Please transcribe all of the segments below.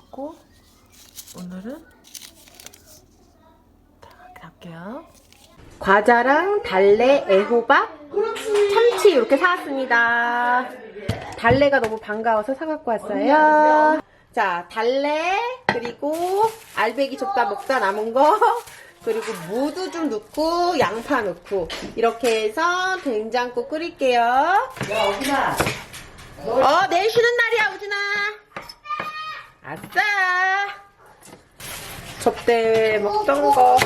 먹었고 오늘은 할게요. 과자랑 달래, 애호박, 참치 이렇게 사왔습니다. 달래가 너무 반가워서 사갖고 왔어요. 자, 달래, 그리고 알배기 좁다 먹다 남은 거, 그리고 무도 좀 넣고, 양파 넣고, 이렇게 해서 된장국 끓일게요. 야, 오진아. 아싸. 접대 먹던 거.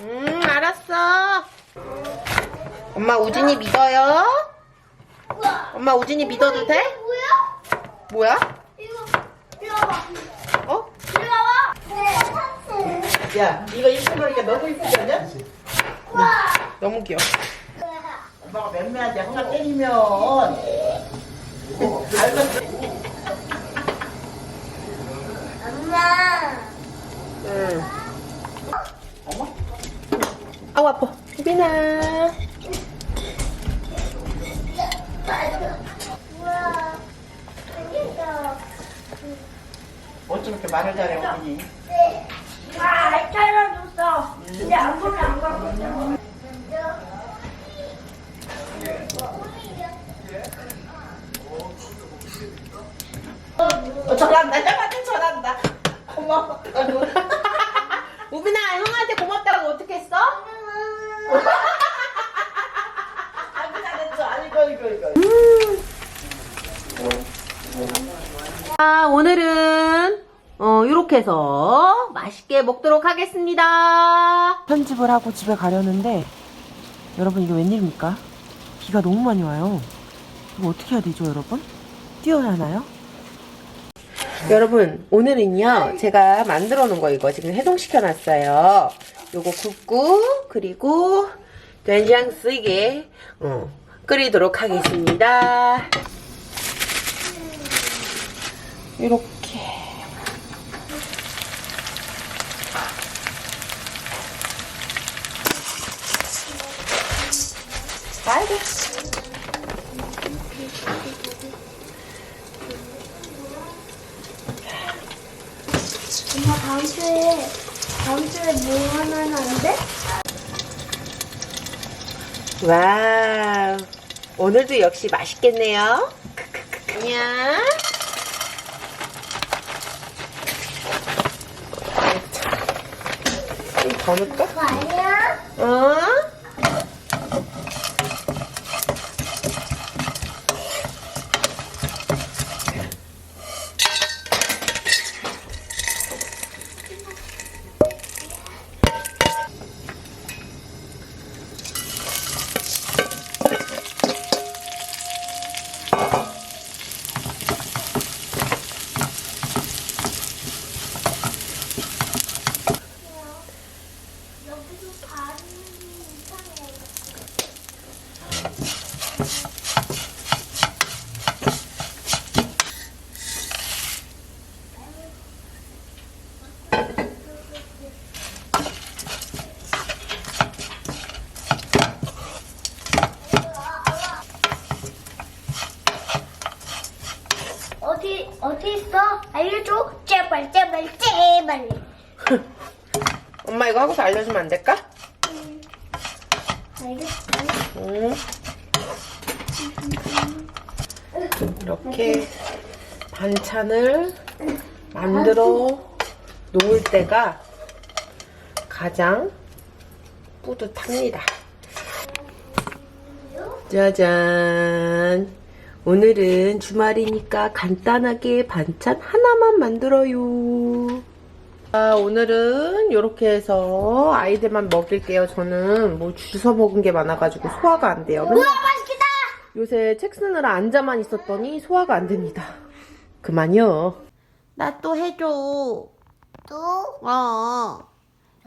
음, 알았어. 엄마 우진이 믿어요? 엄마 우진이 믿어도 돼? 뭐야? 어? 야, 이거 입고 보니까 너무 이쁘지 않냐? 너무 귀여워. 엄마가 맴매한테 하나 때리면. 엄마. 응. 아우, 아파. 유빈아. 우와. 재밌어. 어쩜 이렇게 말을 잘해, 오진이? 네. 아, 잘라줬어. 근데 안 보면 안 가거든. 어, 전한다. 형한테 전한다. 고마워. 우빈아, 형한테 고맙다고 어떻게 했어? 이거, 이거. 아, 오늘은 어, 이렇게 해서 맛있게 먹도록 하겠습니다. 편집을 하고 집에 가려는데 여러분 이게 웬일입니까? 비가 너무 많이 와요. 이거 어떻게 해야 되죠, 여러분? 뛰어야 하나요? 여러분, 오늘은요, 제가 만들어 놓은 거 이거 지금 해동시켜 놨어요. 요거 굽고, 그리고 된장 쓰게, 어, 끓이도록 하겠습니다. 이렇게. 와우. 오늘도 역시 맛있겠네요. 안녕. 좀더 넣을까? 어? 여기도 발이 이상해. 어디 어디 있어? 알려줘. 제발 제발 제발. 엄마 이거 하고서 알려주면 안 될까? 응. 이렇게 반찬을 만들어 놓을 때가 가장 뿌듯합니다. 짜잔. 오늘은 주말이니까 간단하게 반찬 하나만 만들어요. 아, 오늘은 이렇게 해서 아이들만 먹일게요. 저는 뭐 주워 먹은 게 많아가지고 소화가 안 돼요. 우와 맛있겠다. 요새 책 쓰느라 앉아만 있었더니 소화가 안 됩니다. 그만요. 나 또 해줘. 또 어.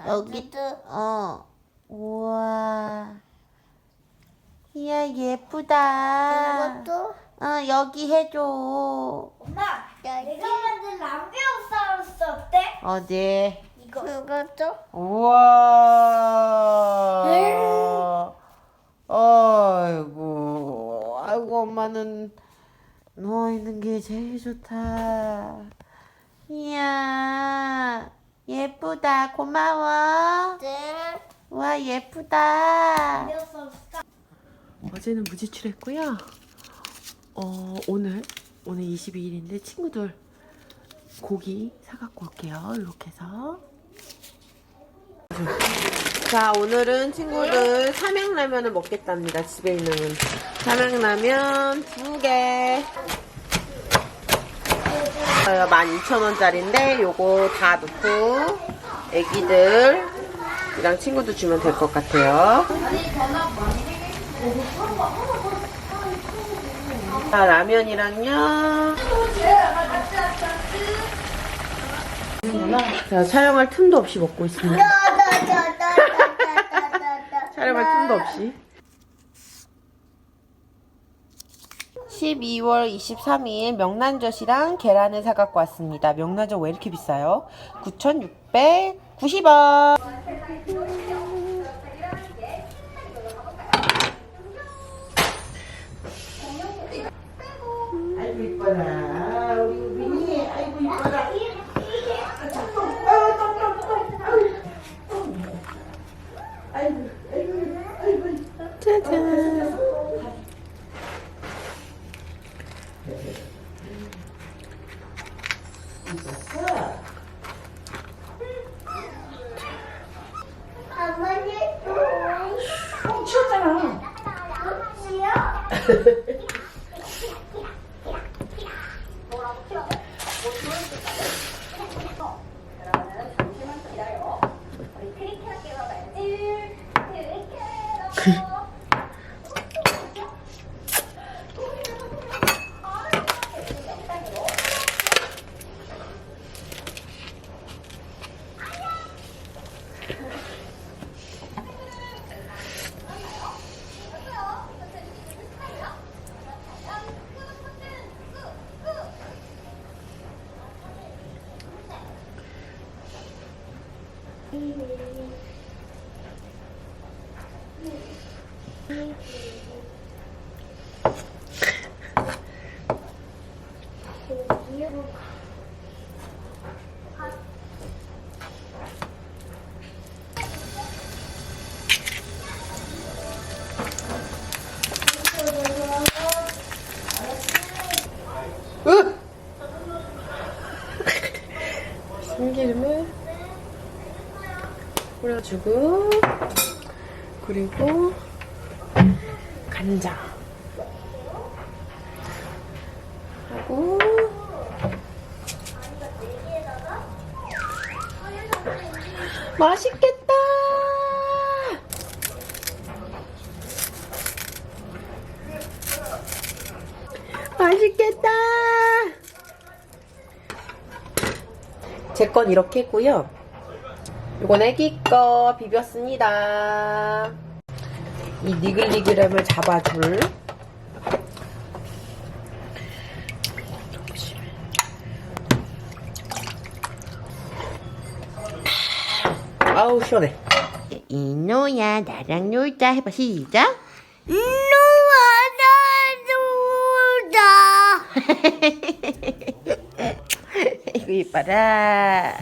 여기도 어. 우와. 이야, 예쁘다. 이것도 어, 여기 해줘. 엄마 내가 만든 람비오사우루스 어때? 어디? 이거 그것도 우와. 아이고, 아이고, 엄마는 누워 있는 게 제일 좋다. 이야, 예쁘다. 고마워. 네. 와, 예쁘다. 어제는 무지출했고요. 어, 오늘, 오늘 22일인데 친구들 고기 사갖고 올게요. 이렇게 해서. 자, 오늘은 친구들 삼양라면을 먹겠답니다. 집에 있는 삼양라면 두 개. 12,000원짜리인데 요거 다 넣고 애기들이랑 친구들 주면 될 것 같아요. 자, 라면이랑요. 자, 촬영할 틈도 없이 먹고 있습니다. 촬영할 틈도 없이. 12월 23일 명란젓이랑 계란을 사갖고 왔습니다. 명란젓 왜 이렇게 비싸요? 9,690원. 아이고 이뻐라 우리 우빈이 아이고 이뻐라 짜 참기름을 뿌려주고 그리고 간장 하고 맛있겠다 맛있겠다 제 건 이렇게 했고요. 이건 애기 거 비볐습니다. 이 니글니글함을 잡아줄 아우 시원해. 이노야 나랑 놀자 해봐 시작. 누워서 놀자. 이거 이뻐라.